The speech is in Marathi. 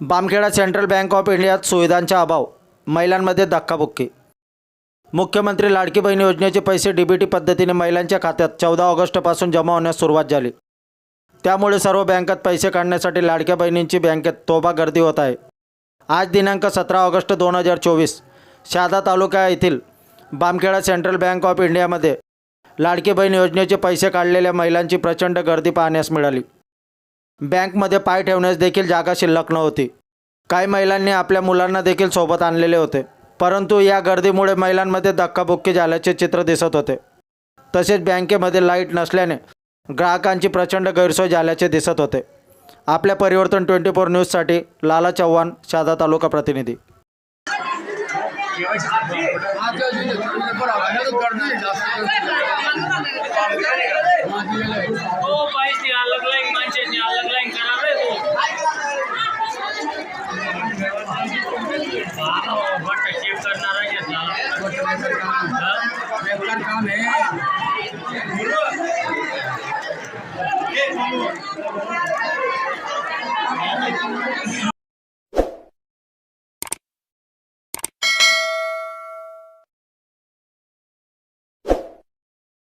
बामखेडा सेंट्रल बँक ऑफ इंडियात सुविधांचा अभाव महिलांमध्ये धक्काबुक्की. मुख्यमंत्री लाडकी बहीण योजनेचे पैसे डी बी टी पद्धतीने महिलांच्या खात्यात चौदा ऑगस्टपासून जमा होण्यास सुरुवात झाली. त्यामुळे सर्व बँकात पैसे काढण्यासाठी लाडक्या बहिणींची बँकेत तोबा गर्दी होत आहे. आज दिनांक सतरा ऑगस्ट दोन हजार चोवीस शहादा तालुका येथील बामखेडा सेंट्रल बँक ऑफ इंडियामध्ये लाडकी बहीण योजनेचे पैसे काढलेल्या महिलांची प्रचंड गर्दी पाहण्यास मिळाली. बँकमध्ये पाय ठेवण्यास देखील जागा शिल्लक नव्हती. काही महिलांनी आपल्या मुलांना देखील सोबत आणलेले होते परंतु या गर्दीमुळे महिलांमध्ये धक्काबुक्की झाल्याचे चित्र दिसत होते. तसेच बँकेमध्ये लाइट नसल्याने ग्राहकांची प्रचंड गैरसोय झाल्याचे दिसत होते. आपल्या परिवर्तन ट्वेंटी फोर न्यूजसाठी लाला चव्हाण शहादा तालुका प्रतिनिधी. हो, हो पाहिजे अलग लाईन माणसाची अलग लाईन करा रे तो हा, बट्टा चेक करणारा घेतला काम है?